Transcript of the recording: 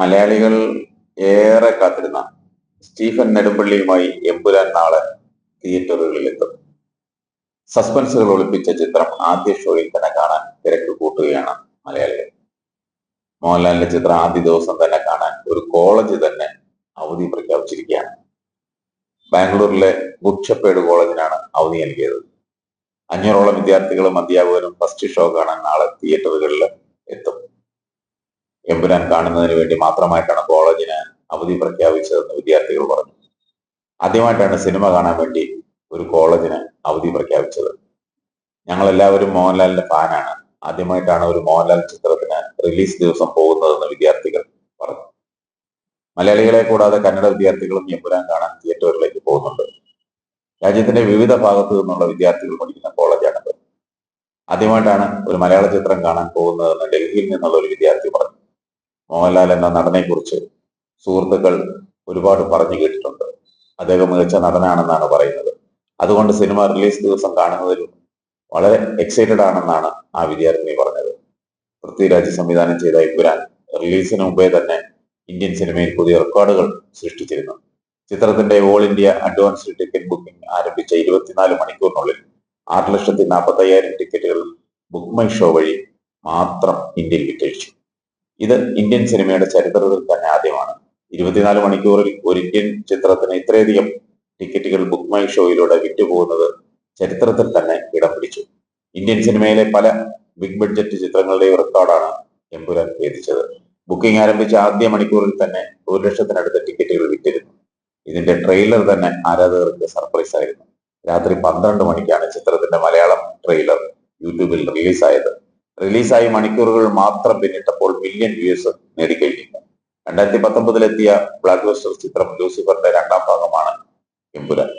മലയാളികൾ ഏറെ കാത്തിരുന്ന സ്റ്റീഫൻ നെടുമ്പള്ളിയുമായി എമ്പുരാൻ നാളെ തിയേറ്ററുകളിലെത്തും. സസ്പെൻസുകൾ ഒളിപ്പിച്ച ചിത്രം ആദ്യ ഷോയിൽ തന്നെ കാണാൻ തിരക്ക് കൂട്ടുകയാണ് മലയാളികൾ. മോഹൻലാലിന്റെ ചിത്രം ആദ്യ ദിവസം തന്നെ കാണാൻ ഒരു കോളേജ് തന്നെ അവധി പ്രഖ്യാപിച്ചിരിക്കുകയാണ്. ബാംഗ്ലൂരിലെ ഗുഡ്ഷപ്പേട് കോളേജിനാണ് അവധി നൽകിയത്. അഞ്ഞൂറോളം വിദ്യാർത്ഥികളും അധ്യാപകരും ഫസ്റ്റ് ഷോ കാണാൻ നാളെ തിയേറ്ററുകളിൽ എമ്പുരാൻ കാണുന്നതിന് വേണ്ടി മാത്രമായിട്ടാണ് കോളേജിന് അവധി പ്രഖ്യാപിച്ചതെന്ന് വിദ്യാർത്ഥികൾ പറഞ്ഞു. ആദ്യമായിട്ടാണ് സിനിമ കാണാൻ വേണ്ടി ഒരു കോളേജിന് അവധി പ്രഖ്യാപിച്ചത്. ഞങ്ങൾ എല്ലാവരും മോഹൻലാലിന്റെ ഫാനാണ്. ആദ്യമായിട്ടാണ് ഒരു മോഹൻലാൽ ചിത്രത്തിന് റിലീസ് ദിവസം പോകുന്നതെന്ന് വിദ്യാർത്ഥികൾ പറഞ്ഞു. മലയാളികളെ കൂടാതെ കന്നഡ വിദ്യാർത്ഥികളും എമ്പുരാൻ കാണാൻ തിയേറ്ററുകളിലേക്ക് പോകുന്നുണ്ട്. രാജ്യത്തിന്റെ വിവിധ ഭാഗത്തു നിന്നുള്ള വിദ്യാർത്ഥികൾ പഠിക്കുന്ന കോളേജാണിത്. ആദ്യമായിട്ടാണ് ഒരു മലയാള ചിത്രം കാണാൻ പോകുന്നതെന്ന് ഡൽഹിയിൽ നിന്നുള്ള ഒരു വിദ്യാർത്ഥി പറഞ്ഞു. മോഹൻലാൽ എന്ന നടനെ കുറിച്ച് സുഹൃത്തുക്കൾ ഒരുപാട് പറഞ്ഞു കേട്ടിട്ടുണ്ട്. അദ്ദേഹം മികച്ച നടനാണെന്നാണ് പറയുന്നത്. അതുകൊണ്ട് സിനിമ റിലീസ് ദിവസം കാണുന്നതിൽ വളരെ എക്സൈറ്റഡ് ആണെന്നാണ് ആ വിദ്യാർത്ഥിനി പറഞ്ഞത്. പൃഥ്വിരാജ് സംവിധാനം ചെയ്ത ഇബുരാൻ റിലീസിന് മുമ്പേ തന്നെ ഇന്ത്യൻ സിനിമയിൽ പുതിയ റെക്കോർഡുകൾ സൃഷ്ടിച്ചിരുന്നു. ചിത്രത്തിന്റെ all India advanced ticket booking ആരംഭിച്ച ഇരുപത്തിനാല് മണിക്കൂറിനുള്ളിൽ ആറ് ലക്ഷത്തി നാൽപ്പത്തി അയ്യായിരം ടിക്കറ്റുകൾ ബുക്ക് മൈ ഷോ വഴി മാത്രം ഇന്ത്യയിൽ വിറ്റഴിച്ചു. ഇത് ഇന്ത്യൻ സിനിമയുടെ ചരിത്രത്തിൽ തന്നെ ആദ്യമാണ്. ഇരുപത്തിനാല് മണിക്കൂറിൽ ഒരു ഇന്ത്യൻ ചിത്രത്തിന് ഇത്രയധികം ടിക്കറ്റുകൾ ബുക്ക് മൈ ഷോയിലൂടെ വിറ്റുപോകുന്നത് ചരിത്രത്തിൽ തന്നെ ഇടം പിടിച്ചു. ഇന്ത്യൻ സിനിമയിലെ പല ബിഗ് ബഡ്ജറ്റ് ചിത്രങ്ങളുടെയും റെക്കോർഡാണ് എമ്പുരാൻ ഭേദിച്ചത്. ബുക്കിംഗ് ആരംഭിച്ച ആദ്യ മണിക്കൂറിൽ തന്നെ ഒരു ലക്ഷത്തിനടുത്ത് ടിക്കറ്റുകൾ വിറ്റിരുന്നു. ഇതിന്റെ ട്രെയിലർ തന്നെ ആരാധകർക്ക് സർപ്രൈസ് ആയിരുന്നു. രാത്രി പന്ത്രണ്ട് മണിക്കാണ് ചിത്രത്തിന്റെ മലയാളം ട്രെയിലർ യൂട്യൂബിൽ റിലീസായത് റിലീസായി മണിക്കൂറുകൾ മാത്രം പിന്നിട്ടപ്പോൾ മില്യൺ വ്യൂസ് നേടിക്കഴിഞ്ഞിരുന്നു രണ്ടായിരത്തി പത്തൊമ്പതിലെത്തിയ ബ്ലാക്ക് ബസ്റ്റർ ചിത്രം ലൂസിഫറിന്റെ രണ്ടാം ഭാഗമാണ് എമ്പുരാൻ.